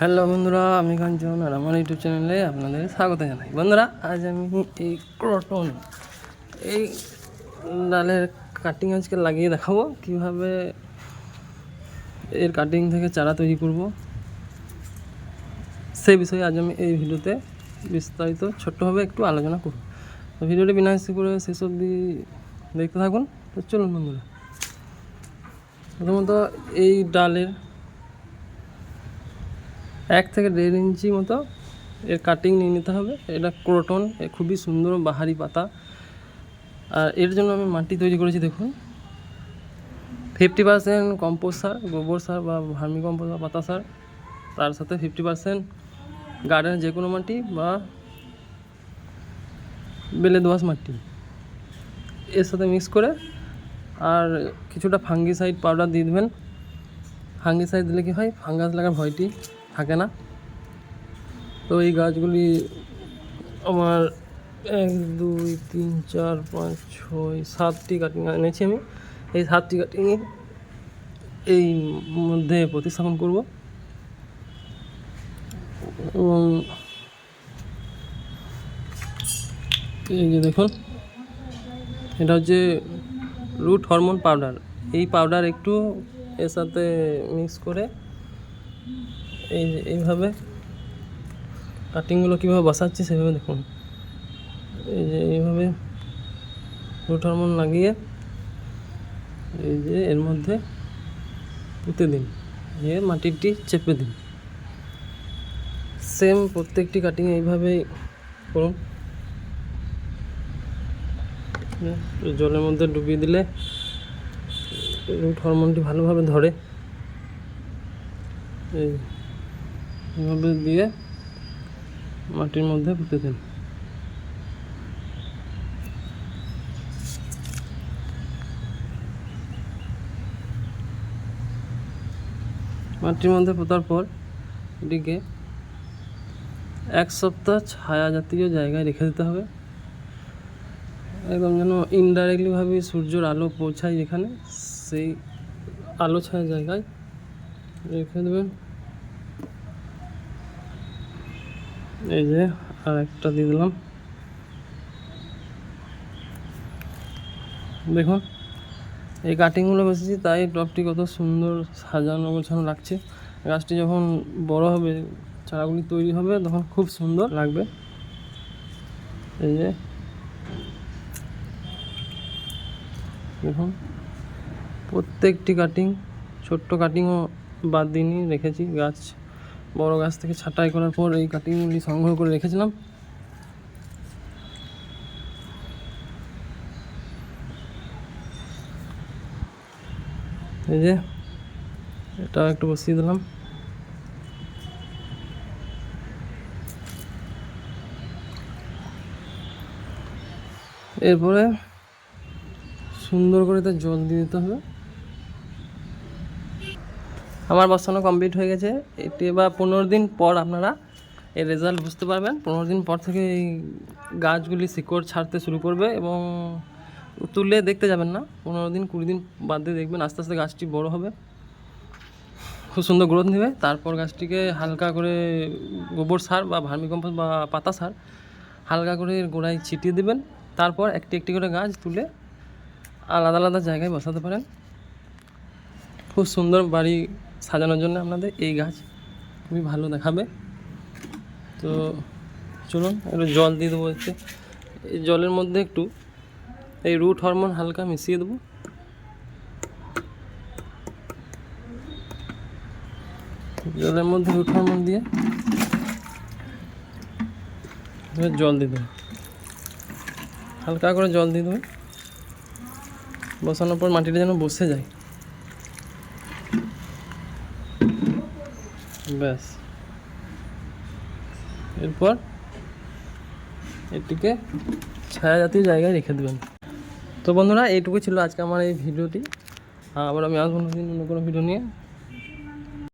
Hello বন্ধুরা, আমি কাঞ্চন আর আমার ইউটিউব চ্যানেলে আপনাদের স্বাগত জানাই। বন্ধুরা, আজ আমি এই ক্রটন, এই ডালের কাটিং আজকে লাগিয়ে দেখাবো। কীভাবে এর কাটিং থেকে চারা তৈরি করব। সেই বিষয়ে আজ আমি এই ভিডিওতে বিস্তারিত ছোট্টভাবে একটু আলোচনা করব। তো ভিডিওটি বিনা করে শেষ অবধি দেখতে থাকুন। তো চলুন বন্ধুরা। প্রথমত এই ডালের এক থেকে দেড় ইঞ্চি মতো এর কাটিং নিয়ে নিতে হবে। এটা ক্রোটন, এ খুবই সুন্দর বাহারি পাতা। আর এর জন্য আমি মাটি তৈরি করেছি, দেখুন। ফিফটি পার্সেন্ট কম্পোস্ট সার, গোবর সার বা ভার্মি কম্পোস্ট বা পাতা সার। তার সাথে ফিফটি পার্সেন্ট গার্ডেনের যে কোনো মাটি বা বেলে দোয়াশ মাটি। এর সাথে মিক্স করে আর কিছুটা ফাঙ্গিসাইড পাউডার দিয়ে দেবেন। ফাঙ্গিসাইড দিলে কি হয়? ফাঙ্গাস লাগার ভয়টি থাকে না। তো এই গাছগুলি আমার এক, দুই, তিন, চার, পাঁচ, ছয়, সাতটি কাটিং এনেছি আমি। এই সাতটি কাটিং এই মধ্যে প্রতিস্থাপন করব। এবং এই যে দেখুন, এটা হচ্ছে রুট হরমোন পাউডার এই পাউডার একটু এর সাথে মিক্স করে এই, এইভাবে কাটিংগুলো কীভাবে বসাচ্ছি সেভাবে দেখুন। এই যে এইভাবে রুট হরমোন লাগিয়ে এই যে এর মধ্যে পুঁতে দিন, দিয়ে মাটিটি চেপে দিন। সেম প্রত্যেকটি কাটিং এইভাবেই করুন। জলের মধ্যে ডুবিয়ে দিলে রুট হরমোনটি ভালোভাবে ধরে। এই এভাবে দিয়ে মাটির মধ্যে পুঁতে দিন। মাটির মধ্যে পোতার পর এটিকে এক সপ্তাহ ছায়া জাতীয় জায়গায় রেখে দিতে হবে। একদম যেন ইনডাইরেক্টলিভাবে সূর্যের আলো পৌঁছায় যেখানে, সেই আলো ছায়া জায়গায় রেখে দেবেন। এই যে আর একটা দিয়ে দিলাম। দেখুন, এই কাটিংগুলো বসেছি, তাই টপটি কত সুন্দর সাজানো গোছানো লাগছে। গাছটি যখন বড় হবে, চারাগুলি তৈরি হবে, তখন খুব সুন্দর লাগবে। এই যে, দেখুন, প্রত্যেকটি কাটিং ছোট্ট কাটিংও বাদ দিইনি, রেখেছি গাছ। বড় গাছ থেকে ছাঁটাই করার পর এই কাটিংগুলি সংগ্রহ করে রেখেছিলাম। এই যে, এটা একটু বসিয়ে দিলাম। এরপরে সুন্দর করে তার জল দিয়ে দিতে হবে। আমার বসানো কমপ্লিট হয়ে গেছে। এটি এবার পনেরো দিন পর আপনারা এর রেজাল্ট বুঝতে পারবেন। পনেরো দিন পর থেকে এই গাছগুলি শিকড় ছাড়তে শুরু করবে এবং তুলে দেখতে যাবেন না। পনেরো দিন, কুড়ি দিন বাদ দেখবেন আস্তে আস্তে গাছটি বড় হবে। খুব সুন্দর গ্রোথ নেবে। তারপর গাছটিকে হালকা করে গোবর সার বা ভার্মিকম্পোস্ট বা পাতা সার হালকা করে গোড়ায় ছিটিয়ে দেবেন। তারপর একটি একটি করে গাছ তুলে আলাদা আলাদা জায়গায় বসাতে পারেন। খুব সুন্দর বাড়ি সাজানোর জন্য আপনাদের এই গাছ খুবই ভালো দেখাবে। তো চলুন, একটু জল দিয়ে দেবো এতে এই জলের মধ্যে একটু এই রুট হরমোন হালকা মিশিয়ে দেবো। জলের মধ্যে রুট হরমোন দিয়ে জল দিয়ে দেবো। হালকা করে জল দিয়ে দেবো। বসানোর পর মাটিটা যেন বসে যায়। ব্যাস। এরপর এটিকে ছায়া জাতীয় জায়গায় রেখে দেবেন। তো বন্ধুরা এইটুকু ছিল আজকে আমার এই ভিডিওটি। আবার আমি আসব নতুন অন্য কোনো ভিডিও নিয়ে